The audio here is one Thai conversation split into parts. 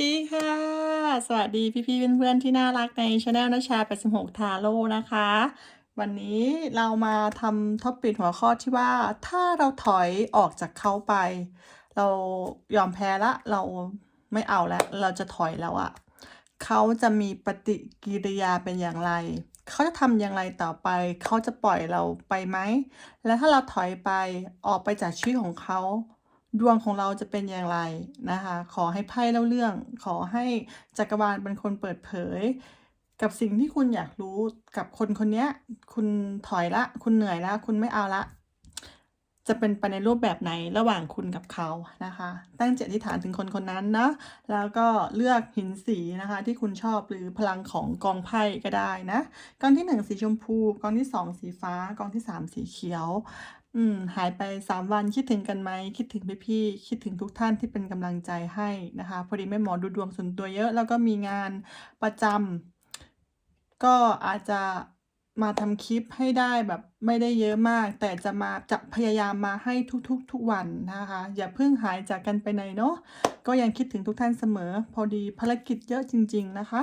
ดีค่ะ สวัสดีพี่ๆเพื่อนๆที่น่ารักในช anel นชา 86 ทาโร่นะคะ วันนี้เรามาทำท็อปิกหัวข้อที่ว่า ถ้าเราถอยออกจากเขาไป เรายอมแพ้ละ เราไม่เอาแล้ว เราจะถอยแล้วอะเขาจะมีปฏิกิริยาเป็นอย่างไร เขาจะทำอย่างไรต่อไป เขาจะปล่อยเราไปไหม และถ้าเราถอยไปออกไปจากชีวิตของเขา ดวงของเราจะเป็นอย่างไรนะคะ ขอให้ไพ่เล่าเรื่อง ขอให้จักรวาลเป็นคนเปิดเผย กับสิ่งที่คุณอยากรู้กับคนคนนี้คุณถอยละ คุณเหนื่อยละ คุณไม่เอาละ จะเป็นไปในรูปแบบไหนระหว่างคุณกับเขานะคะ ตั้งจิตอธิษฐานถึงคนคนนั้นนะ แล้วก็เลือกหินสีนะคะ ที่คุณชอบหรือพลังของกองไพ่ก็ได้นะกองที่หนึ่งสีชมพูกองที่สองสีฟ้ากองที่สามสีเขียวอืมหายไปสามวันคิดถึงกันไหมคิดถึงพี่ๆคิดถึงทุกท่านที่เป็นกำลังใจให้นะคะ พอดีแม่หมอดูดวงส่วนตัวเยอะ แล้วก็มีงานประจำก็อาจจะ มาทำคลิปให้ได้แบบไม่ได้เยอะมาก แต่จะมาจะพยายามมาให้ทุกๆ ทุกวันนะคะ อย่าเพิ่งหายจากกันไปไหนเนาะก็ยังคิดถึงทุกท่านเสมอ พอดีภารกิจเยอะจริง ๆ นะคะ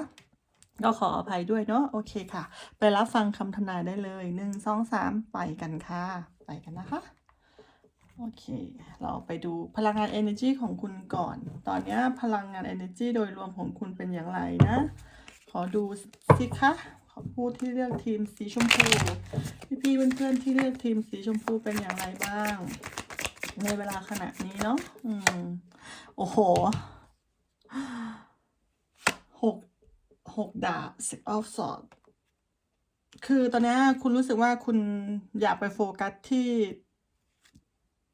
ก็ขออภัยด้วยเนาะโอเคค่ะ ไปรับฟังคำทำนายได้เลยหนึ่งสองสามไปกันค่ะ ไปกันนะคะโอเค เราไปดูพลังงาน energy ของคุณก่อน ตอนนี้พลังงาน energy โดยรวมของคุณเป็นอย่างไรนะ ขอดูสิคะ ขอพูดที่เลือกทีมสีชมพู พี่ๆเพื่อนๆที่เลือกทีมสีชมพูเป็นอย่างไรบ้าง ในเวลาขณะนี้เนาะอืมโอ้โหหกหกดาบ six of swords คือตอนนี้คุณรู้สึกว่าคุณอยากไปโฟกัสที่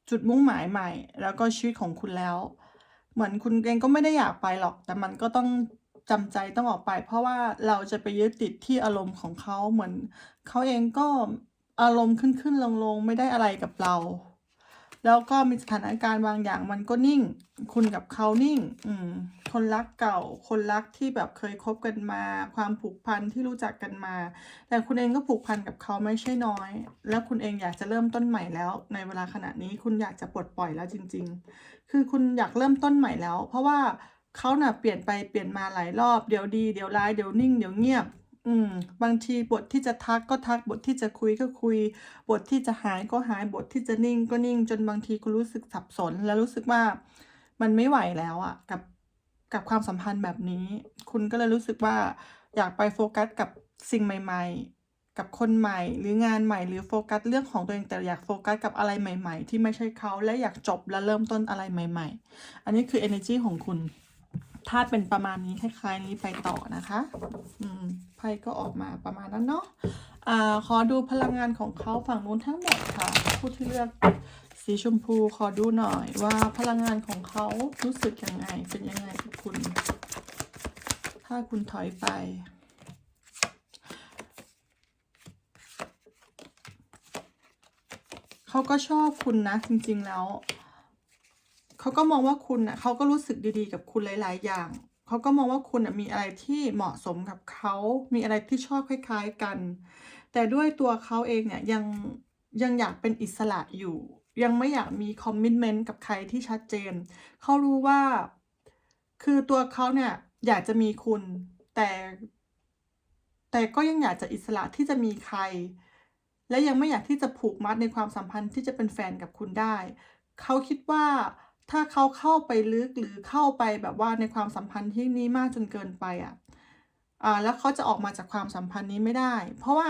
จุดมุ่งหมายใหม่ แล้วก็ชีวิตของคุณแล้ว เหมือนคุณเองก็ไม่ได้อยากไปหรอก แต่มันก็ต้อง จำใจต้องออกไป เพราะว่าเราจะไปยึดติดที่อารมณ์ของเขาเหมือนเขาเองก็อารมณ์ขึ้นขึ้นลงลงไม่ได้อะไรกับเรา แล้วก็มีสถานการณ์บางอย่างมันก็นิ่ง คุณกับเขานิ่ง อืมคนรักเก่า คนรักที่แบบเคยคบกันมา ความผูกพันที่รู้จักกันมา แต่คุณเองก็ผูกพันกับเขาไม่ใช่น้อย แล้วคุณเองอยากจะเริ่มต้นใหม่แล้ว ในเวลาขณะนี้คุณอยากจะปลดปล่อยแล้วจริง ๆ คือคุณอยากเริ่มต้นใหม่แล้ว เพราะว่า เขาน่ะเปลี่ยนไปเปลี่ยนมาหลายรอบเดี๋ยวดีเดี๋ยวร้ายเดี๋ยวนิ่งเดี๋ยวเงียบ อืม บางทีบทที่จะทักก็ทักบทที่จะคุยก็คุย บทที่จะหายก็หายบทที่จะนิ่งก็นิ่ง จนบางทีคุณรู้สึกสับสน และรู้สึกว่ามันไม่ไหวแล้วอะกับกับความสัมพันธ์แบบนี้ คุณก็เลยรู้สึกว่าอยากไปโฟกัสกับสิ่งใหม่ ๆ กับคนใหม่ หรืองานใหม่หรือโฟกัสเรื่องของตัวเองแต่อยากโฟกัสกับอะไรใหม่ ๆ ที่ไม่ใช่เขาและอยากจบและเริ่มต้นอะไรใหม่ ๆ อันนี้คือ energy ของคุณ ถ้าเป็นประมาณนี้คล้ายๆนี้ไปต่อนะคะ อืมไพ่ก็ออกมาประมาณนั้นเนาะอ่าขอดูพลังงานของเขาฝั่งนู้นทั้งหมดค่ะ ผู้ที่เลือกสีชมพูขอดูหน่อยว่าพลังงานของเขารู้สึกยังไง เป็นยังไงกับคุณ ถ้าคุณถอยไป เขาก็ชอบคุณนะจริง ๆแล้ว เขาก็มองว่าคุณนะเขาก็รู้สึกดีๆ กับคุณหลาย ๆ อย่างเขาก็มองว่าคุณนะมีอะไรที่เหมาะสมกับเขามีอะไรที่ชอบคล้าย ๆกัน แต่ด้วยตัวเขาเองเนี่ยยังยังอยากเป็นอิสระอยู่ ยังไม่อยากมีคอมมิชเมนต์กับใครที่ชัดเจนเขารู้ว่า คือตัวเขาเนี่ยอยากจะมีคุณ แต่ แต่ก็ยังอยากจะอิสระที่จะมีใคร และยังไม่อยากที่จะผูกมัดในความสัมพันธ์ที่จะเป็นแฟนกับคุณได้ เขาคิดว่า ถ้าเขาเข้าไปลึกหรือเข้าไปแบบว่าในความสัมพันธ์ที่นี้มากจนเกินไปอะอ่าแล้วเขาจะออกมาจากความสัมพันธ์นี้ไม่ได้ เพราะว่า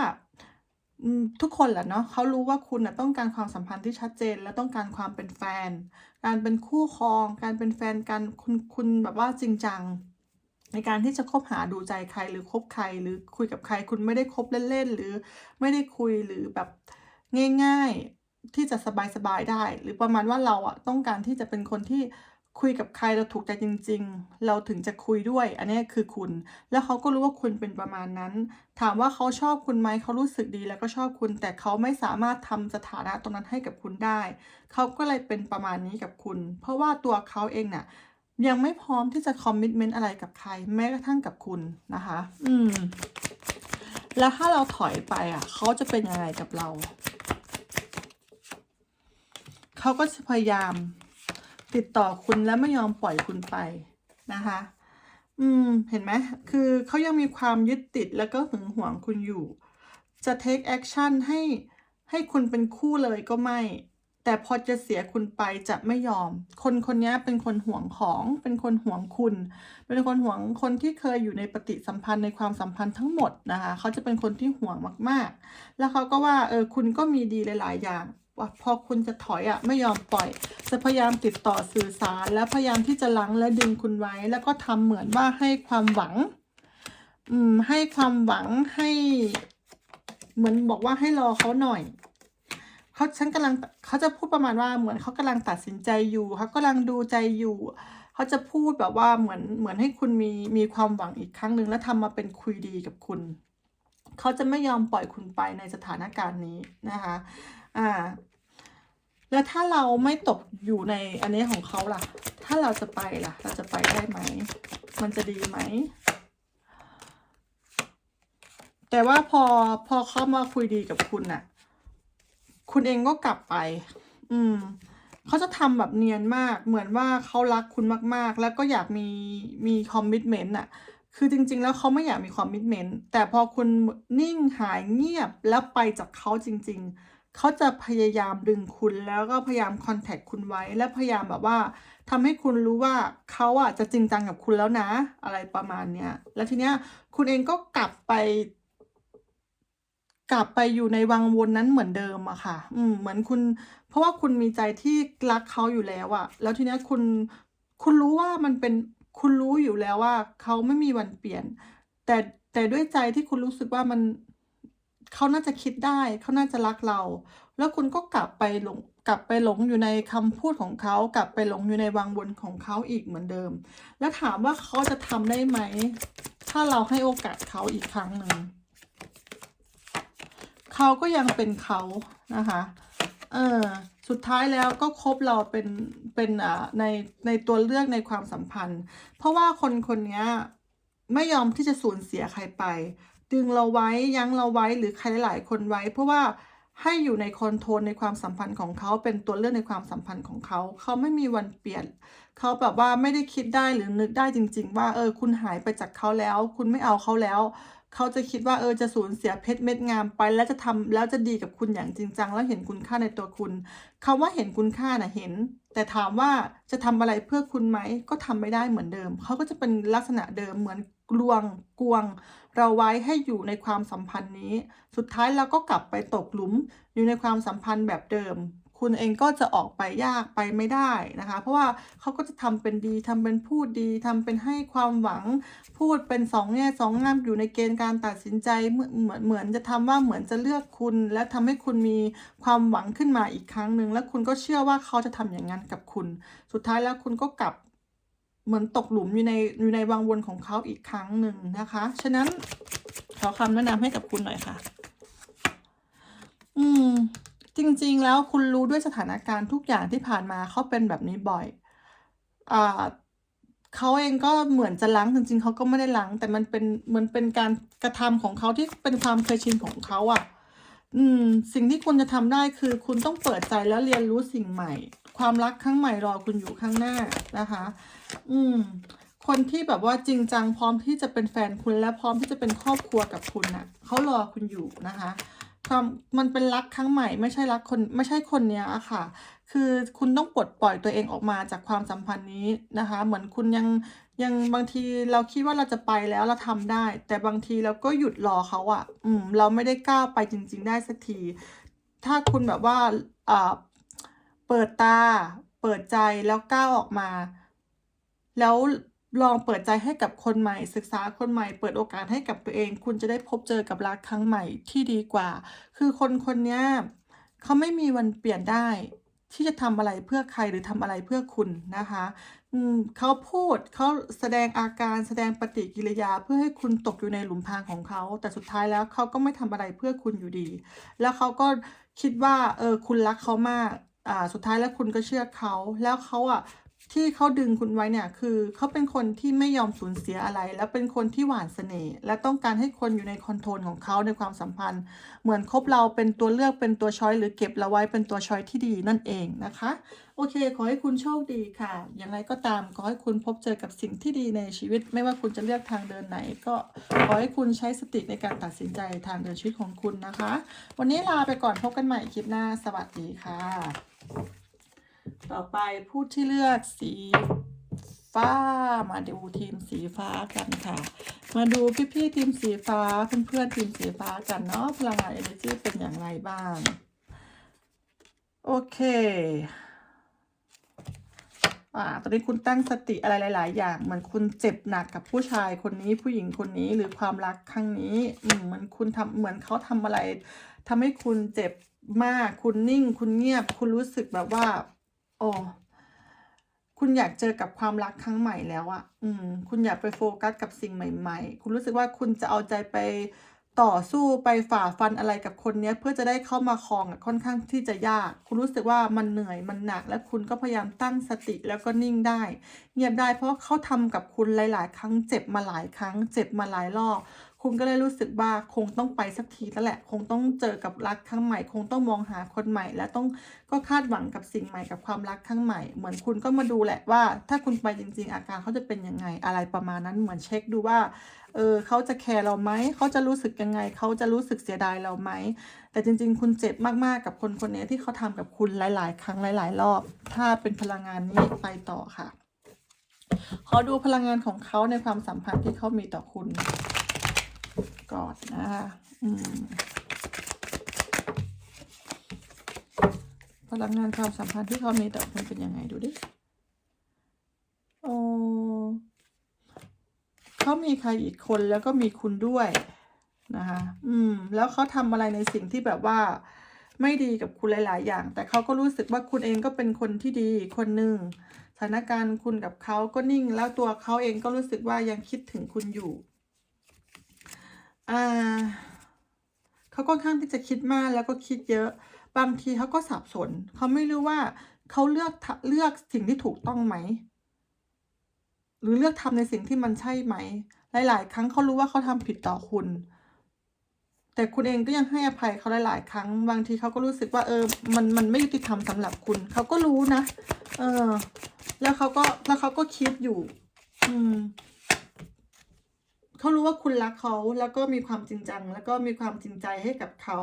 ทุกคนแหละเนาะเขารู้ว่าคุณนะต้องการความสัมพันธ์ที่ชัดเจน และต้องการความเป็นแฟน การเป็นคู่ครอง การเป็นแฟนกันคุณคุณแบบว่าจริงจัง ในการที่จะคบหาดูใจใครหรือคบใครหรือคุยกับใคร คุณไม่ได้คบเล่นๆหรือไม่ได้คุยหรือแบบง่าย ๆ ที่จะสบายๆได้ หรือประมาณว่าเราอะต้องการที่จะเป็นคนที่คุยกับใครเราถูกใจจริง ๆ เราถึงจะคุยด้วย อันนี้คือคุณ แล้วเขาก็รู้ว่าคุณเป็นประมาณนั้น ถามว่าเขาชอบคุณไหมเขารู้สึกดีแล้วก็ชอบคุณ แต่เขาไม่สามารถทำสถานะตรงนั้นให้กับคุณได้ เขาก็เลยเป็นประมาณนี้กับคุณ เพราะว่าตัวเขาเองน่ะ ยังไม่พร้อมที่จะคอมมิ t เมนต์อะไรกับใคร แม้กระทั่งกับคุณนะคะ อืม แล้วถ้าเราถอยไปอะ เขาจะเป็นยังไงกับเรา เขาก็จะพยายามติดต่อคุณและไม่ยอมปล่อยคุณไปนะคะ อืม เห็นไหม คือเขายังมีความยึดติดแล้วก็หึงหวงคุณอยู่ จะ take action ให้ให้คุณเป็นคู่เลยก็ไม่ แต่พอจะเสียคุณไปจะไม่ยอม คนคนนี้เป็นคนห่วงของ เป็นคนห่วงคุณ เป็นคนห่วงคนที่เคยอยู่ในปฏิสัมพันธ์ในความสัมพันธ์ทั้งหมดนะคะ เขาจะเป็นคนที่ห่วงมาก ๆ แล้วเขาก็ว่า เออ คุณก็มีดีหลาย ๆ อย่าง ว่าพอคุณจะถอยอะ่ะไม่ยอมปล่อย จะพยายามติดต่อสื่อสาร แล้วพยายามที่จะลังและดึงคุณไว้ แล้วก็ทำเหมือนว่าให้ความหวัง อืม ให้ความหวังให้ เหมือนบอกว่าให้รอเขาหน่อยเขาฉันกำลังเขาจะพูดประมาณว่าเหมือนเขากำลังตัดสินใจอยู่เขากำลังดูใจอยู่เขาจะพูดแบบว่าเหมือนเหมือนให้คุณมีมีความหวังอีกครั้งหนึ่งแล้วทำมาเป็นคุยดีกับคุณเขาจะไม่ยอมปล่อยคุณไปในสถานการณ์นี้นะคะ อ่า แล้วถ้าเราไม่ตกอยู่ในอันนี้ของเขาล่ะ ถ้าเราจะไปล่ะ เราจะไปได้ไหม มันจะดีไหม แต่ว่าพอพอเขามาคุยดีกับคุณน่ะ คุณเองก็กลับไป อืมเขาจะทำแบบเนียนมาก เหมือนว่าเขารักคุณมากๆ แล้วก็อยากมีมีคอมมิชเมนต์น่ะ คือจริง ๆ แล้วเขาไม่อยากมีคอมมิชเมนต์ แต่พอคุณนิ่งหายเงียบแล้วไปจากเขาจริง ๆ เขาจะพยายามดึงคุณแล้วก็พยายามคอนแทคคุณไว้ และพยายามแบบว่าทำให้คุณรู้ว่าเขาอะจะจริงจังกับคุณแล้วนะ อะไรประมาณเนี้ยแล้วทีเนี้ยคุณเองก็กลับไป กลับไปอยู่ในวังวนนั้นเหมือนเดิมอะค่ะ อืมเหมือนคุณ เพราะว่าคุณมีใจที่รักเขาอยู่แล้วอะแล้วทีเนี้ยคุณคุณรู้ว่ามันเป็นคุณรู้อยู่แล้วว่าเขาไม่มีวันเปลี่ยน แต่แต่ด้วยใจที่คุณรู้สึกว่ามัน เขาน่าจะคิดได้ เขาน่าจะรักเรา แล้วคุณก็กลับไปหลงกลับไปหลงอยู่ในคำพูดของเขา กลับไปหลงอยู่ในวังวนของเขาอีกเหมือนเดิม แล้วถามว่าเขาจะทำได้ไหม ถ้าเราให้โอกาสเขาอีกครั้งหนึ่ง เขาก็ยังเป็นเขานะคะ เออ สุดท้ายแล้วก็คบเราเป็น เป็นอ่าใน ในตัวเลือกในความสัมพันธ์ เพราะว่าคนคนนี้ไม่ยอมที่จะสูญเสียใครไป ดึงเราไว้ยั้งเราไว้หรือใครหลายๆคนไว้ เพราะว่าให้อยู่ในคอนโทรลในความสัมพันธ์ของเขาเป็นตัวเลือกในความสัมพันธ์ของเขา เขาไม่มีวันเปลี่ยน เขาแบบว่าไม่ได้คิดได้หรือนึกได้จริง ๆ ว่าเออคุณหายไปจากเขาแล้ว คุณไม่เอาเขาแล้ว เขาจะคิดว่าเออจะสูญเสียเพชรเม็ดงามไป แล้วจะทำแล้วจะดีกับคุณอย่างจริงจังแล้วเห็นคุณค่าในตัวคุณคำว่าเห็นคุณค่าน่ะเห็น แต่ถามว่าจะทำอะไรเพื่อคุณไหมก็ทำไม่ได้เหมือนเดิม เขาก็จะเป็นลักษณะเดิมเหมือน กลวงกวง เราไว้ให้อยู่ในความสัมพันธ์นี้ สุดท้ายเราก็กลับไปตกหลุมอยู่ในความสัมพันธ์แบบเดิม คุณเองก็จะออกไปยากไปไม่ได้นะคะ เพราะว่าเขาก็จะทำเป็นดีทำเป็นพูดดีทำเป็นให้ความหวัง พูดเป็นสองแง่สองงามอยู่ในเกณฑ์การตัดสินใจเหมือนเหมือนจะทำว่าเหมือนจะเลือกคุณ และทำให้คุณมีความหวังขึ้นมาอีกครั้งหนึ่งแล้วคุณก็เชื่อว่าเขาจะทำอย่างนั้นกับคุณ สุดท้ายแล้วคุณก็กลับ เหมือนตกหลุมอยู่ในอยู่ในวังวนของเขาอีกครั้งหนึ่งนะคะ ฉะนั้นขอคำแนะนำให้กับคุณหน่อยค่ะ อืม จริง ๆ แล้วคุณรู้ด้วยสถานการณ์ทุกอย่างที่ผ่านมาเขาเป็นแบบนี้บ่อย อ่าเขาเองก็เหมือนจะรั้งจริง ๆเขาก็ไม่ได้รั้งแต่มันเป็นเหมือนเป็นการกระทำของเขาที่เป็นความเคยชินของเขาอะอืม สิ่งที่คุณจะทำได้คือ คุณต้องเปิดใจแล้วเรียนรู้สิ่งใหม่ ความรักครั้งใหม่รอคุณอยู่ข้างหน้านะคะ อืม คนที่แบบว่าจริงจังพร้อมที่จะเป็นแฟนคุณและพร้อมที่จะเป็นครอบครัวกับคุณน่ะเขารอคุณอยู่นะคะความมันเป็นรักครั้งใหม่ไม่ใช่รักคนไม่ใช่คนเนี้ยอะค่ะ คือคุณต้องปลดปล่อยตัวเองออกมาจากความสัมพันธ์นี้นะคะ เหมือนคุณยังยังบางทีเราคิดว่าเราจะไปแล้วเราทำได้ แต่บางทีเราก็หยุดรอเขาอะอืมเราไม่ได้ก้าวไปจริง ๆ ได้สักที ถ้าคุณแบบว่าอ่า เปิดตา เปิดใจแล้วก้าวออกมา แล้วลองเปิดใจให้กับคนใหม่ ศึกษาคนใหม่ เปิดโอกาสให้กับตัวเอง คุณจะได้พบเจอกับรักครั้งใหม่ที่ดีกว่า คือคนคนนี้เขาไม่มีวันเปลี่ยนได้ ที่จะทำอะไรเพื่อใครหรือทำอะไรเพื่อคุณนะคะเขาพูดเขาแสดงอาการแสดงปฏิกิริยาเพื่อให้คุณตกอยู่ในหลุมพรางของเขา แต่สุดท้ายแล้วเขาก็ไม่ทำอะไรเพื่อคุณอยู่ดี แล้วเขาก็คิดว่าเออคุณรักเขามาก สุดท้ายแล้วคุณก็เชื่อเขา แล้วเขาอะที่เขาดึงคุณไว้เนี่ยคือเขาเป็นคนที่ไม่ยอมสูญเสียอะไร แล้วเป็นคนที่หวานเสน่ห์และต้องการให้คนอยู่ในคอนโทรลของเขาในความสัมพันธ์ เหมือนคบเราเป็นตัวเลือกเป็นตัวช้อยหรือเก็บเราไว้เป็นตัวช้อยที่ดีนั่นเองนะคะ โอเค ขอให้คุณโชคดีค่ะ อย่างไรก็ตามขอให้คุณพบเจอกับสิ่งที่ดีในชีวิต ไม่ว่าคุณจะเลือกทางเดินไหน ก็ขอให้คุณใช้สติในการตัดสินใจทางเดินชีวิตของคุณนะคะ วันนี้ลาไปก่อนพบกันใหม่คลิปหน้าสวัสดีค่ะ ต่อไปผู้ที่เลือกสีฟ้า มาดูทีมสีฟ้ากันค่ะ มาดูพี่ๆทีมสีฟ้าเพื่อนๆทีมสีฟ้ากันเนาะพลังงาน energy เป็นอย่างไรบ้าง โอเคอ่าตอนนี้คุณตั้งสติอะไรหลาย ๆ อย่าง เหมือนคุณเจ็บหนักกับผู้ชายคนนี้ผู้หญิงคนนี้หรือความรักครั้งนี้ อืมเหมือนคุณทำเหมือนเขาทำอะไรทำให้คุณเจ็บ มาก คุณนิ่ง คุณเงียบ คุณรู้สึกแบบว่า โอ้คุณอยากเจอกับความรักครั้งใหม่แล้วอะอืม คุณอยากไปโฟกัสกับสิ่งใหม่ ๆ คุณรู้สึกว่าคุณจะเอาใจไปต่อสู้ไปฝ่าฟันอะไรกับคนเนี้ย เพื่อจะได้เข้ามาครองค่อนข้างที่จะยาก คุณรู้สึกว่ามันเหนื่อยมันหนัก และคุณก็พยายามตั้งสติแล้วก็นิ่งได้ เงียบได้เพราะเขาทำกับคุณหลาย ๆ ครั้งเจ็บมาหลายครั้ง เจ็บมาหลายรอบ คุณก็เลยรู้สึกว่าคงต้องไปสักทีแล้วแหละ คงต้องเจอกับรักครั้งใหม่ คงต้องมองหาคนใหม่ และต้องก็คาดหวังกับสิ่งใหม่กับความรักครั้งใหม่ เหมือนคุณก็มาดูแหละว่า ถ้าคุณไปจริง ๆ อาการเขาจะเป็นยังไงอะไรประมาณนั้นเหมือนเช็คดูว่าเออเขาจะแคร์เราไหม เขาจะรู้สึกยังไง เขาจะรู้สึกเสียดายเราไหม แต่จริง ๆ คุณเจ็บมากๆกับคนคนนี้ที่เขาทำกับคุณหลาย ๆ ครั้งหลาย ๆ รอบ ถ้าเป็นพลังงานนี้ไปต่อค่ะ ขอดูพลังงานของเขาในความสัมพันธ์ที่เขามีต่อคุณ ก่อนนะคะพลังงานความสัมพันธ์ที่เขามีต่อคุณเป็นยังไงดูดิโอ้เขามีใครอีกคนแล้วก็มีคุณด้วยนะคะอืม แล้วเขาทำอะไรในสิ่งที่แบบว่า ไม่ดีกับคุณหลาย ๆ อย่าง แต่เขาก็รู้สึกว่าคุณเองก็เป็นคนที่ดีคนหนึ่งสถานการณ์คุณกับเขาก็นิ่ง แล้วตัวเขาเองก็รู้สึกว่ายังคิดถึงคุณอยู่ เขาค่อนข้างที่จะคิดมากแล้วก็คิดเยอะ บางทีเขาก็สับสน เขาไม่รู้ว่าเขาเลือกเลือกสิ่งที่ถูกต้องไหม หรือเลือกทำในสิ่งที่มันใช่ไหม หลาย ๆ ครั้งเขารู้ว่าเขาทำผิดต่อคุณ แต่คุณเองก็ยังให้อภัยเขาหลาย ๆ ครั้ง บางทีเขาก็รู้สึกว่า เออ มันมันไม่ยุติธรรมสำหรับคุณ เขาก็รู้นะ เออ แล้วเขาก็แล้วเขาก็คิดอยู่ อืม เขารู้ว่าคุณรักเขาแล้วก็มีความจริงจัง แล้วก็มีความจริงใจให้กับเขา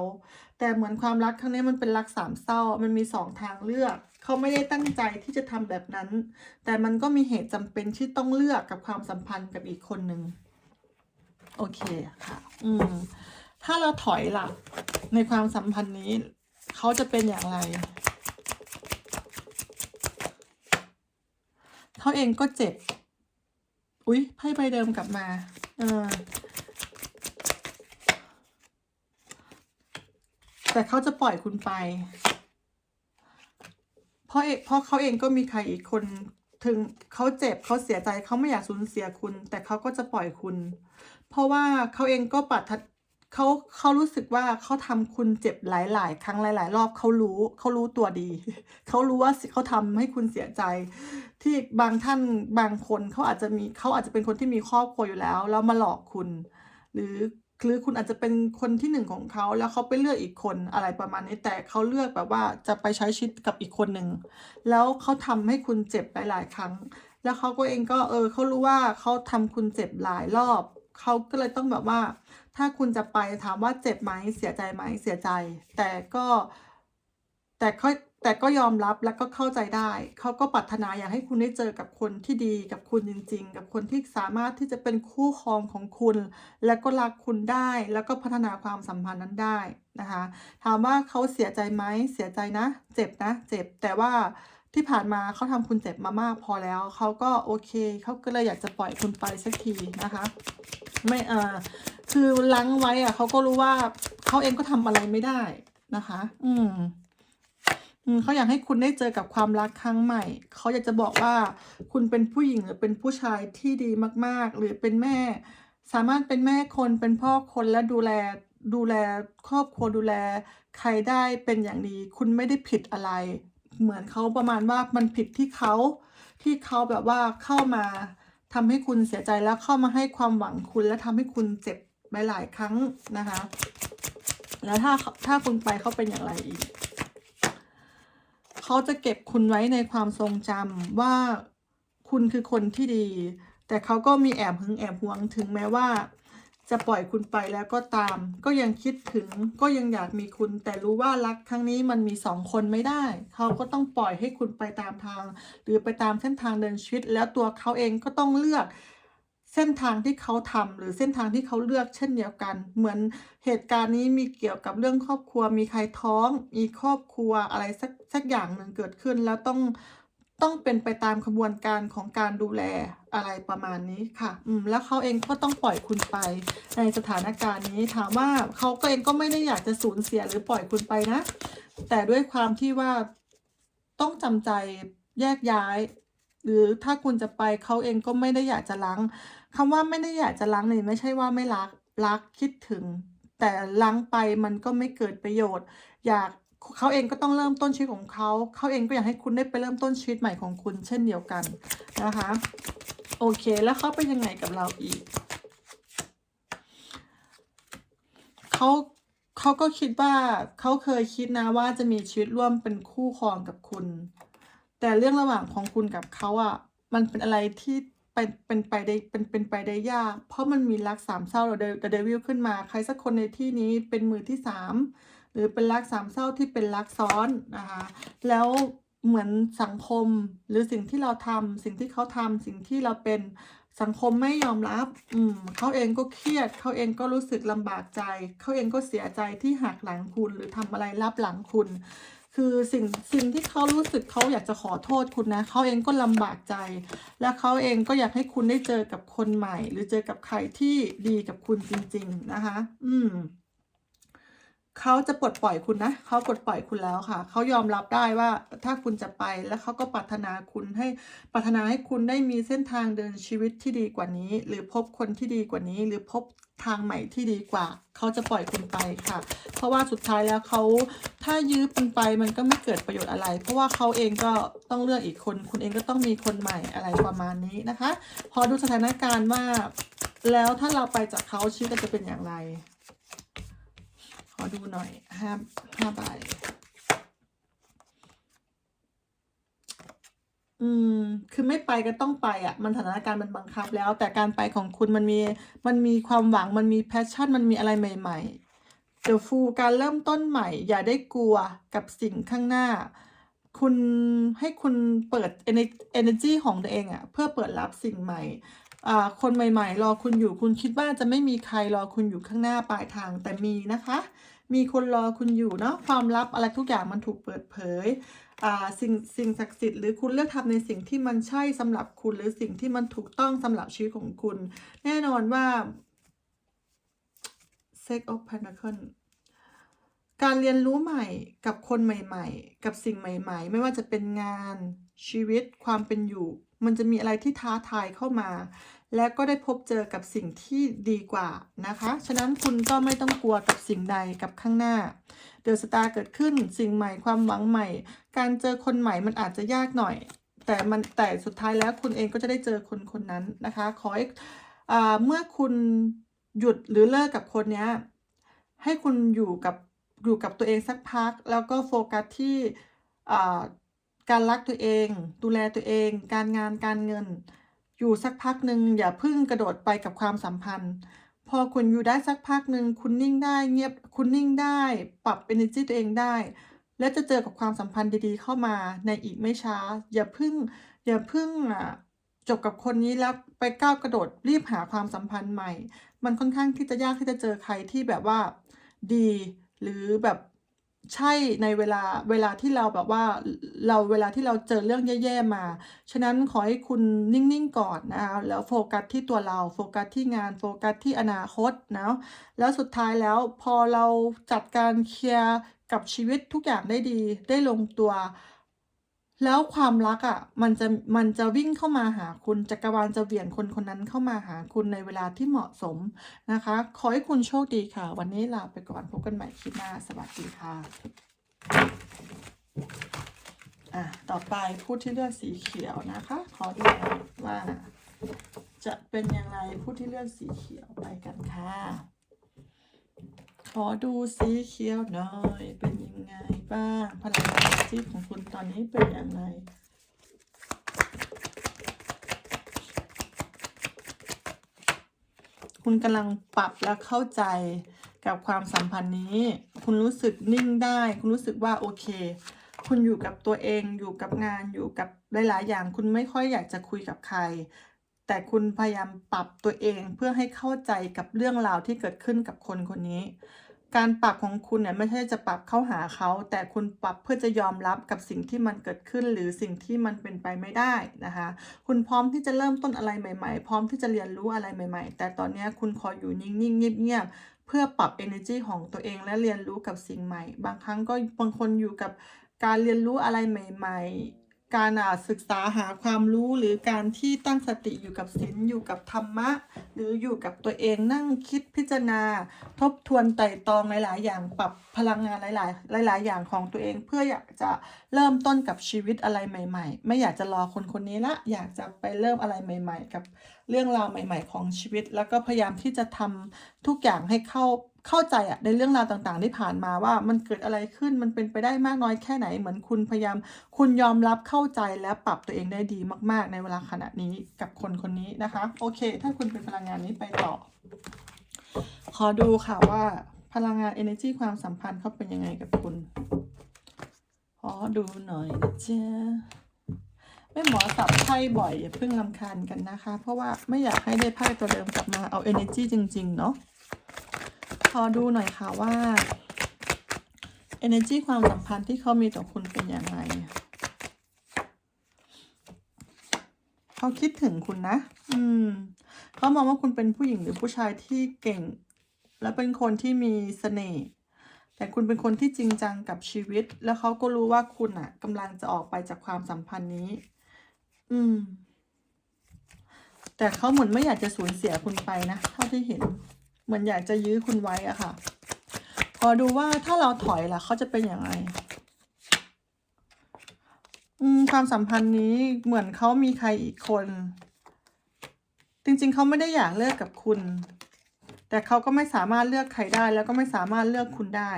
แต่เหมือนความรักครั้งนี้มันเป็นรักสามเศร้า มันมีสองทางเลือก เขาไม่ได้ตั้งใจที่จะทำแบบนั้น แต่มันก็มีเหตุจำเป็นที่ต้องเลือกกับความสัมพันธ์กับอีกคนหนึ่งโอเคค่ะ อืม ถ้าเราถอยล่ะในความสัมพันธ์นี้ เขาจะเป็นอย่างไรเขาเองก็เจ็บ อุ๊ยไพ่ใบเดิมกลับมา แต่เขาจะปล่อยคุณไป เพราะเอเพราะเขาเองก็มีใครอีกคน ถึงเขาเจ็บเขาเสียใจเขาไม่อยากสูญเสียคุณ แต่เขาก็จะปล่อยคุณ เพราะว่าเขาเองก็ปรารถ เขาเขารู้สึกว่าเขาทำคุณเจ็บหลาย ๆ ครั้งหลาย ๆ รอบเขารู้เขารู้ตัวดี เขารู้ว่าเขาทำให้คุณเสียใจ ที่บางท่านบางคนเขาอาจจะมีเขาอาจจะเป็นคนที่มีครอบครัวอยู่แล้วแล้วมาหลอกคุณ หรือหรือคุณอาจจะเป็นคนที่หนึ่งของเขาแล้วเขาไปเลือกอีกคนอะไรประมาณนี้แต่เขาเลือกแบบว่าจะไปใช้ชีวิตกับอีกคนหนึ่งแล้วเขาทำให้คุณเจ็บหลาย ๆ ครั้ง แล้วเขาก็เองก็เออเขารู้ว่าเขาทำคุณเจ็บหลายรอบ เขาก็เลยต้องแบบว่า ถ้าคุณจะไปถามว่าเจ็บไหมเสียใจไหมเสียใจ แต่ก็ แต่ก็แต่ก็ยอมรับแล้วก็เข้าใจได้ เขาก็ปรารถนาอยากให้คุณได้เจอกับคนที่ดีกับคุณจริง ๆ กับคนที่สามารถที่จะเป็นคู่ครองของคุณ และก็รักคุณได้ แล้วก็พัฒนาความสัมพันธ์นั้นได้นะคะ ถามว่าเขาเสียใจไหมเสียใจนะ เจ็บนะ เจ็บแต่ว่า ที่ผ่านมาเขาทำคุณเจ็บมามากพอแล้ว เขาก็โอเค เขาก็เลยอยากจะปล่อยคุณไปสักทีนะคะ ไม่เออคือล้างไว้อะเขาก็รู้ว่าเขาเองก็ทำอะไรไม่ได้นะคะอืมอืมเขาอยากให้คุณได้เจอกับความรักครั้งใหม่ เขาอยากจะบอกว่าคุณเป็นผู้หญิงหรือเป็นผู้ชายที่ดีมาก ๆ หรือเป็นแม่ สามารถเป็นแม่คนเป็นพ่อคนและดูแลดูแลครอบครัวดูแล ใครได้เป็นอย่างดี คุณไม่ได้ผิดอะไร เหมือนเขาประมาณว่ามันผิดที่เขาที่เขาแบบว่าเข้ามาทำให้คุณเสียใจแล้วเข้ามาให้ความหวังคุณและทำให้คุณเจ็บหลาย ๆ ครั้งนะคะ แล้วถ้าถ้าคุณไปเขาเป็นอย่างไรอีกเขาจะเก็บคุณไว้ในความทรงจำว่าคุณคือคนที่ดี แต่เขาก็มีแอบหึงแอบหวงถึงแม้ว่า จะปล่อยคุณไปแล้วก็ตาม ก็ยังคิดถึงก็ยังอยากมีคุณ แต่รู้ว่ารักครั้งนี้มันมีสองคนไม่ได้ เขาก็ต้องปล่อยให้คุณไปตามทาง หรือไปตามเส้นทางเดินชีวิต แล้วตัวเขาเองก็ต้องเลือกเส้นทางที่เขาทำหรือเส้นทางที่เขาเลือกเช่นเดียวกัน เหมือนเหตุการณ์นี้มีเกี่ยวกับเรื่องครอบครัว มีใครท้อง มีครอบครัวอะไรสักสักอย่างหนึ่งเกิดขึ้นแล้วต้อง ต้องเป็นไปตามขบวนการของการดูแลอะไรประมาณนี้ค่ะ อืม แล้วเขาเองก็ต้องปล่อยคุณไปในสถานการณ์นี้ ถามว่าเขาก็เองก็ไม่ได้อยากจะสูญเสียหรือปล่อยคุณไปนะ แต่ด้วยความที่ว่าต้องจำใจแยกย้าย หรือถ้าคุณจะไปเขาเองก็ไม่ได้อยากจะล้างคำว่าไม่ได้อยากจะล้างนี่ไม่ใช่ว่าไม่รักรักคิดถึง แต่ล้างไปมันก็ไม่เกิดประโยชน์ อยาก เขาเองก็ต้องเริ่มต้นชีวิตของเขา เขาเองก็อยากให้คุณได้ไปเริ่มต้นชีวิตใหม่ของคุณเช่นเดียวกันนะคะ โอเค แล้วเขาเป็นยังไงกับเราอีก เขาเขาก็คิดว่าเขาเคยคิดนะว่าจะมีชีวิตร่วมเป็นคู่ครองกับคุณ แต่เรื่องระหว่างของคุณกับเขาอะ มันเป็นอะไรที่เป็นเป็นไปได้เป็นเป็นไปได้ยาก เพราะมันมีรักสามเศร้าเดอะเดวิลขึ้นมา ใครสักคนในที่นี้เป็นมือที่สาม หรือเป็นรักสามเศร้าที่เป็นรักซ้อนนะคะแล้วเหมือนสังคมหรือสิ่งที่เราทำสิ่งที่เขาทำสิ่งที่เราเป็นสังคมไม่ยอมรับ อืมเขาเองก็เครียด เขาเองก็รู้สึกลำบากใจ เขาเองก็เสียใจที่หักหลังคุณ หรือทำอะไรรับหลังคุณ คือสิ่งสิ่งที่เขารู้สึกเขาอยากจะขอโทษคุณนะ เขาเองก็ลำบากใจ และเขาเองก็อยากให้คุณได้เจอกับคนใหม่ หรือเจอกับใครที่ดีกับคุณจริง ๆ นะคะ อืม เขาจะปลดปล่อยคุณนะเขาปลดปล่อยคุณแล้วค่ะ เขายอมรับได้ว่าถ้าคุณจะไปแล้วเขาก็ปรารถนาคุณให้ปรารถนาให้คุณได้มีเส้นทางเดินชีวิตที่ดีกว่านี้ หรือพบคนที่ดีกว่านี้ หรือพบทางใหม่ที่ดีกว่า เขาจะปล่อยคุณไปค่ะ เพราะว่าสุดท้ายแล้วเขาถ้ายื้อคุณไปมันก็ไม่เกิดประโยชน์อะไร เพราะว่าเขาเองก็ต้องเลือกอีกคน คุณเองก็ต้องมีคนใหม่อะไรประมาณนี้นะคะ พอดูสถานการณ์ว่า แล้วถ้าเราไปจากเขาชีวิตจะเป็นอย่างไร ดูหน่อยห้าห้าใบอืม คือไม่ไปก็ต้องไปอะ มันสถานการณ์มันบังคับแล้ว แต่การไปของคุณมันมี มันมีความหวัง มันมีแพชชั่น มันมีอะไรใหม่ ๆ เดอะฟูการเริ่มต้นใหม่ อย่าได้กลัวกับสิ่งข้างหน้า คุณให้คุณเปิด energy ของตัวเองอะ เพื่อเปิดรับสิ่งใหม่ อ่า คนใหม่ ๆ รอคุณอยู่ คุณคิดว่าจะไม่มีใครรอคุณอยู่ข้างหน้าปลายทาง แต่มีนะคะ มีคนรอคุณอยู่เนาะความลับอะไรทุกอย่างมันถูกเปิดเผยอ่าสิ่งสิ่งศักดิ์สิทธิ์หรือคุณเลือกทำในสิ่งที่มันใช่สำหรับคุณหรือสิ่งที่มันถูกต้องสำหรับชีวิตของคุณ แน่นอนว่า Six of Pentacles การเรียนรู้ใหม่กับคนใหม่ ๆ กับสิ่งใหม่ ๆ ไม่ว่าจะเป็นงานชีวิตความเป็นอยู่ มันจะมีอะไรที่ท้าทายเข้ามา และก็ได้พบเจอกับสิ่งที่ดีกว่านะคะ ฉะนั้นคุณก็ไม่ต้องกลัวกับสิ่งใดกับข้างหน้า เดอะสตาร์เกิดขึ้นสิ่งใหม่ความหวังใหม่ การเจอคนใหม่มันอาจจะยากหน่อย แต่มันแต่สุดท้ายแล้วคุณเองก็จะได้เจอคนคนนั้นนะคะ ขอให้อ่าเมื่อคุณหยุดหรือเลิกกับคนนี้ให้คุณอยู่กับอยู่กับตัวเองสักพัก แล้วก็โฟกัสที่การรักตัวเอง ดูแลตัวเอง การงานการเงิน อยู่สักพักหนึ่งอย่าพึ่งกระโดดไปกับความสัมพันธ์ พอคุณอยู่ได้สักพักหนึ่งคุณนิ่งได้เงียบคุณนิ่งได้ ปรับ energy ตัวเองได้ และจะเจอกับความสัมพันธ์ดีๆ เข้ามาในอีกไม่ช้า อย่าพึ่งอย่าพึ่งอะจบกับคนนี้แล้วไปก้าวกระโดดรีบหาความสัมพันธ์ใหม่ มันค่อนข้างที่จะยากที่จะเจอใครที่แบบว่าดี หรือแบบ ใช่ในเวลาเวลาที่เราแบบว่าเราเวลาที่เราเจอเรื่องแย่ๆมา ฉะนั้นขอให้คุณนิ่งๆก่อนนะคะแล้วโฟกัสที่ตัวเราโฟกัสที่งานโฟกัสที่อนาคตนะแล้วสุดท้ายแล้วพอเราจัดการเคลียร์กับชีวิตทุกอย่างได้ดีได้ลงตัว แล้วความรักอะ่ะมันจะมันจะวิ่งเข้ามาหาคุณจักรวาลจะเหวี่ยงคนคนนั้นเข้ามาหาคุณในเวลาที่เหมาะสมนะคะ ขอให้คุณโชคดีค่ะ วันนี้ลาไปก่อนพบกันใหม่คลิปหน้าสวัสดีค่ะอะต่อไปผู้ที่เลือกสีเขียวนะคะ ขอดูว่าจะเป็นอย่างไรผู้ที่เลือกสีเขียวไปกันค่ะ อดูสีเขียวหน่อย เป็นยังไงบ้างพลังงานชีพของคุณตอนนี้เป็นอย่างไรคุณกำลังปรับและเข้าใจกับความสัมพันธ์นี้ คุณรู้สึกนิ่งได้ คุณรู้สึกว่าโอเค คุณอยู่กับตัวเอง อยู่กับงาน อยู่กับหลาย ๆ อย่าง คุณไม่ค่อยอยากจะคุยกับใคร แต่คุณพยายามปรับตัวเองเพื่อให้เข้าใจกับเรื่องราวที่เกิดขึ้นกับคนคนนี้ การปรับของคุณเนี่ยไม่ใช่จะปรับเข้าหาเขา แต่คุณปรับเพื่อจะยอมรับกับสิ่งที่มันเกิดขึ้น หรือสิ่งที่มันเป็นไปไม่ได้นะคะ คุณพร้อมที่จะเริ่มต้นอะไรใหม่ ๆ พร้อมที่จะเรียนรู้อะไรใหม่ ๆ แต่ตอนนี้คุณขออยู่นิ่งๆเงียบๆเพื่อปรับ energy ของตัวเองและเรียนรู้กับสิ่งใหม่ บางครั้งก็บางคนอยู่กับการเรียนรู้อะไรใหม่ ๆ การศึกษาหาความรู้หรือการที่ตั้งสติอยู่กับศีลอยู่กับธรรมะ หรืออยู่กับตัวเองนั่งคิดพิจารณา ทบทวนไต่ตองหลาย ๆ อย่างปรับพลังงานหลาย ๆ หลาย ๆ อย่างของตัวเอง เพื่ออยากจะเริ่มต้นกับชีวิตอะไรใหม่ ๆ ไม่อยากจะรอคนคนนี้ละ อยากจะไปเริ่มอะไรใหม่ ๆ กับเรื่องราวใหม่ ๆ ของชีวิต แล้วก็พยายามที่จะทำทุกอย่างให้เข้า เข้าใจอะในเรื่องราวต่างๆ ที่ผ่านมาว่ามันเกิดอะไรขึ้นมันเป็นไปได้มากน้อยแค่ไหน เหมือนคุณพยายาม คุณยอมรับเข้าใจและปรับตัวเองได้ดีมาก ๆ ในเวลาขณะนี้กับคนคนนี้นะคะ โอเค ถ้าคุณเป็นพลังงานนี้ไปต่อ ขอดูค่ะว่าพลังงาน energy ความสัมพันธ์เขาเป็นยังไงกับคุณ ขอดูหน่อยนะจ๊ะไม่หมอสับไพ่บ่อยอย่าเพิ่งลำคาญกันนะคะ เพราะว่าไม่อยากให้ได้ไพ่ตัวเดิมกลับมาเอา energy จริง ๆ เนาะ อดูหน่อยค่ะว่า energy ความสัมพันธ์ที่เขามีต่อคุณเป็นอย่างไรเขาคิดถึงคุณนะ อืม เขามองว่าคุณเป็นผู้หญิงหรือผู้ชายที่เก่ง และเป็นคนที่มีเสน่ห์ แต่คุณเป็นคนที่จริงจังกับชีวิต แล้วเขาก็รู้ว่าคุณอะกำลังจะออกไปจากความสัมพันธ์นี้ อืม แต่เขาเหมือนไม่อยากจะสูญเสียคุณไปนะ เท่าที่เห็น เหมือนอยากจะยื้อคุณไว้อะค่ะ พอดูว่าถ้าเราถอยล่ะเขาจะเป็นอย่างไรความสัมพันธ์นี้เหมือนเขามีใครอีกคน จริงๆเขาไม่ได้อยากเลิกกับคุณ แต่เขาก็ไม่สามารถเลือกใครได้ แล้วก็ไม่สามารถเลือกคุณได้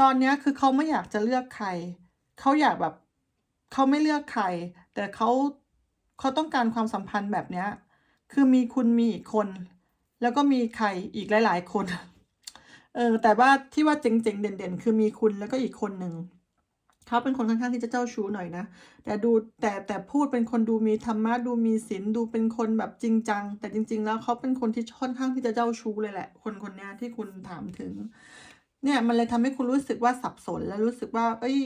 ตอนนี้คือเขาไม่อยากจะเลือกใครเขาอยากแบบเขาไม่เลือกใคร แต่เขาเขาต้องการความสัมพันธ์แบบนี้คือมีคุณมีอีกคน แล้วก็มีใครอีกหลาย ๆ คน เออ แต่ว่าที่ว่าเจ๋งๆ เด่นๆ คือมีคุณแล้วก็อีกคนหนึ่ง เขาเป็นคนค่อนข้างที่จะเจ้าชู้หน่อยนะ แต่ดูแต่แต่พูดเป็นคนดูมีธรรมะดูมีศีลดูเป็นคนแบบจริงจัง แต่จริง ๆ แล้วเขาเป็นคนที่ค่อนข้างที่จะเจ้าชู้เลยแหละ คนคนนี้ที่คุณถามถึง เนี่ยมันเลยทำให้คุณรู้สึกว่าสับสนและรู้สึกว่า เอ้ย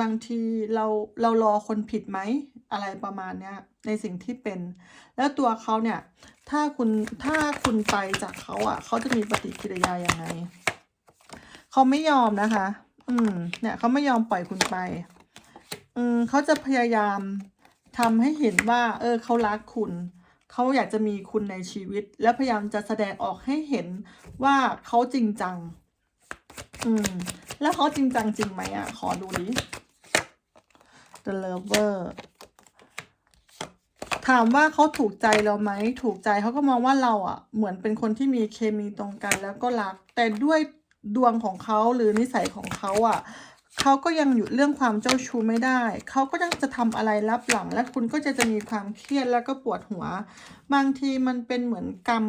บางทีเราเรารอคนผิดไหมอะไรประมาณเนี้ยในสิ่งที่เป็น แล้วตัวเขาเนี่ย ถ้าคุณถ้าคุณไปจากเขาอะเขาจะมีปฏิกิริยายังไงเขาไม่ยอมนะคะ อืม เนี่ยเขาไม่ยอมปล่อยคุณไป อืมเขาจะพยายามทำให้เห็นว่า เออเขารักคุณเขาอยากจะมีคุณในชีวิต และพยายามจะแสดงออกให้เห็นว่าเขาจริงจัง อืม แล้วเขาจริงจังจริงไหมอะ ขอดูดิ The Lover ถามว่าเขาถูกใจเราไหม ถูกใจเขาก็มองว่าเราอะ เหมือนเป็นคนที่มีเคมีตรงกันแล้วก็รัก แต่ด้วยดวงของเขาหรือนิสัยของเขาอะเขาก็ยังหยุดเรื่องความเจ้าชู้ไม่ได้ เขาก็ยังจะทำอะไรลับหลัง และคุณก็จะจะมีความเครียดแล้วก็ปวดหัว บางทีมันเป็นเหมือนกรรม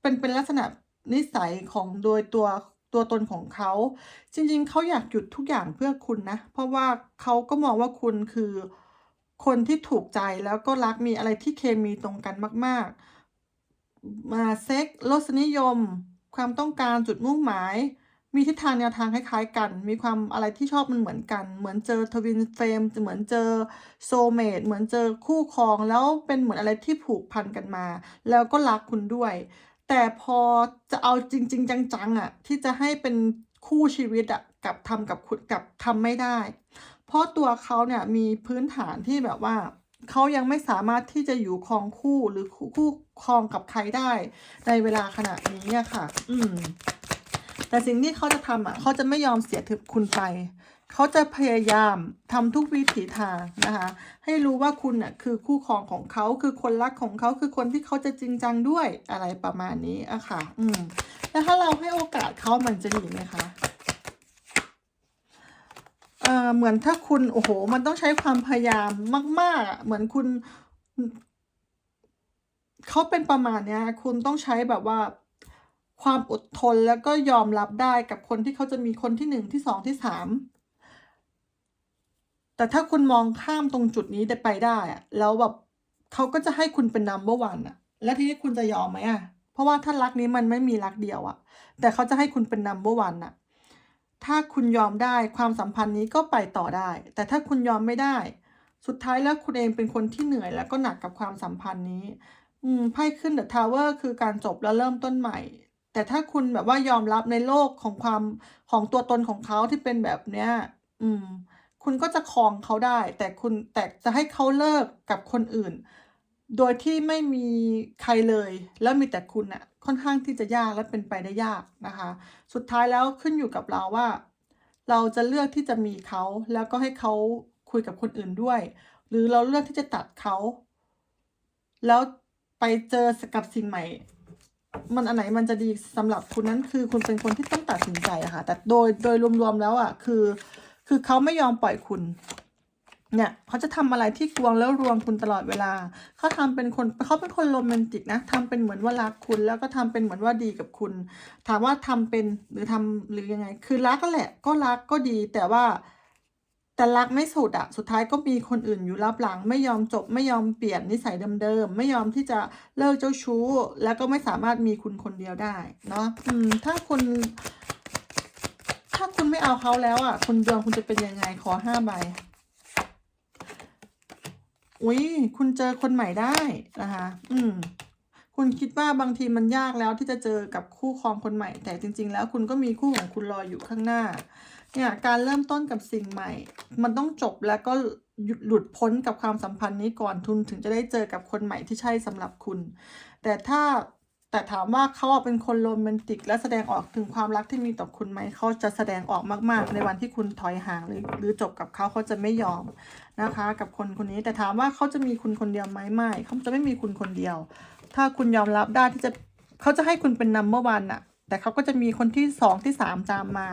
เป็นเป็นลักษณะ นิสัยของโดยตัวตัวตนของเขา จริงๆ เขาอยากหยุดทุกอย่างเพื่อคุณนะ เพราะว่าเขาก็มองว่าคุณคือคนที่ถูกใจแล้วก็รักมีอะไรที่เคมีตรงกันมาก ๆ มาเซ็กรสนิยม ความต้องการจุดมุ่งหมาย มีทิศทางแนวทางคล้ายๆกัน มีความอะไรที่ชอบมันเหมือนกัน เหมือนเจอทวินเฟรมเหมือนเจอโซเมตเหมือนเจอคู่ครอง แล้วเป็นเหมือนอะไรที่ผูกพันกันมา แล้วก็รักคุณด้วย แต่พอจะเอาจริง ๆ จังๆอะที่จะให้เป็นคู่ชีวิตอะกับทำกับคุณกับทำไม่ได้ เพราะตัวเขาเนี่ยมีพื้นฐานที่แบบว่าเขายังไม่สามารถที่จะอยู่ครองคู่หรือคู่คู่ครองกับใครได้ ในเวลาขณะนี้อะค่ะ อืม แต่สิ่งที่เขาจะทำอะเขาจะไม่ยอมเสียถึงคุณไป เขาจะพยายามทำทุกวิถีทางนะคะให้รู้ว่าคุณน่ะคือคู่ครองของเขาคือคนรักของเขาคือคนที่เขาจะจริงจังด้วยอะไรประมาณนี้อะค่ะ อืมแล้วถ้าเราให้โอกาสเขามันจะดีไหมคะเอ่อเหมือนถ้าคุณโอ้โห มันต้องใช้ความพยายามมากๆเหมือนคุณเขาเป็นประมาณเนี้ย คุณต้องใช้แบบว่าความอดทนแล้วก็ยอมรับได้กับคนที่เขาจะมีคนที่หนึ่งที่สองที่สาม แต่ถ้าคุณมองข้ามตรงจุดนี้ได้ไปได้อะแล้วแบบเขาก็จะให้คุณเป็น number one อะแล้วทีนี้คุณจะยอมไหมอะเพราะว่าถ้ารักนี้มันไม่มีรักเดียวอะแต่เขาจะให้คุณเป็น number one อะถ้าคุณยอมได้ความสัมพันธ์นี้ก็ไปต่อได้ แต่ถ้าคุณยอมไม่ได้ สุดท้ายแล้วคุณเองเป็นคนที่เหนื่อย แล้วก็หนักกับความสัมพันธ์นี้ อืมไพ่ขึ้น The Tower คือการจบแล้วเริ่มต้นใหม่ แต่ถ้าคุณแบบว่ายอมรับในโลกของความของตัวตนของเขาที่เป็นแบบเนี้ย อืม คุณก็จะครองเขาได้ แต่คุณแต่จะให้เขาเลิกกับคนอื่น โดยที่ไม่มีใครเลย แล้วมีแต่คุณน่ะค่อนข้างที่จะยากและเป็นไปได้ยากนะคะ สุดท้ายแล้วขึ้นอยู่กับเราว่า เราจะเลือกที่จะมีเขาแล้วก็ให้เขาคุยกับคนอื่นด้วย หรือเราเลือกที่จะตัดเขาแล้วไปเจอกับสิ่งใหม่ มันอันไหนมันจะดีสำหรับคุณนั้นคือคุณเป็นคนที่ต้องตัดสินใจอะค่ะ แต่โดยโดยรวมๆแล้วอะคือ คือเขาไม่ยอมปล่อยคุณ เนี่ยเขาจะทำอะไรที่กวงแล้วรวงคุณตลอดเวลา เขาทำเป็นคนเขาเป็นคนโรแมนติกนะทำเป็นเหมือนว่ารักคุณ แล้วก็ทำเป็นเหมือนว่าดีกับคุณ ถามว่าทำเป็นหรือทำหรือยังไง คือรักก็แหละ ก็รักก็ดี แต่ว่าแต่รักไม่สุดอะสุดท้ายก็มีคนอื่นอยู่รับหลัง ไม่ยอมจบไม่ยอมเปลี่ยนนิสัยเดิมๆไม่ยอมที่จะเลิกเจ้าชู้ แล้วก็ไม่สามารถมีคุณคนเดียวได้เนาะถ้าคุณ ถ้าคุณไม่เอาเขาแล้วอะ คุณดวงคุณจะเป็นยังไงขอห้าใบ อุ๊ยคุณเจอคนใหม่ได้นะคะ อืม คุณคิดว่าบางทีมันยากแล้วที่จะเจอกับคู่ครองคนใหม่ แต่จริง ๆ แล้วคุณก็มีคู่ของคุณรออยู่ข้างหน้า เนี่ยการเริ่มต้นกับสิ่งใหม่ มันต้องจบแล้วก็หยุดหลุดพ้นกับความสัมพันธ์นี้ก่อนทุนถึงจะได้เจอกับคนใหม่ที่ใช่สำหรับคุณ แต่ถ้า แต่ถามว่าเขาเป็นคนโรแมนติก และแสดงออกถึงความรักที่มีต่อคุณไหมเขาจะแสดงออกมาก ๆ ในวันที่คุณถอยห่างหรือหรือจบกับเขาเขาจะไม่ยอมนะคะ กับคนคนนี้แต่ถามว่าเขาจะมีคุณคนเดียวไหมไม่เขาจะไม่มีคุณคนเดียว ถ้าคุณยอมรับได้ที่จะเขาจะให้คุณเป็นนัมเบอร์วันอะแต่เขาก็จะมีคนที่สองที่สามตามมา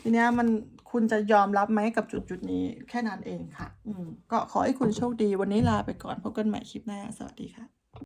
ทีเนี้ยมันคุณจะยอมรับไหมกับจุดจุดนี้แค่นั้นเองค่ะ อืมก็ขอให้คุณโชคดีวันนี้ลาไปก่อนพบกันใหม่คลิปหน้า สวัสดีค่ะ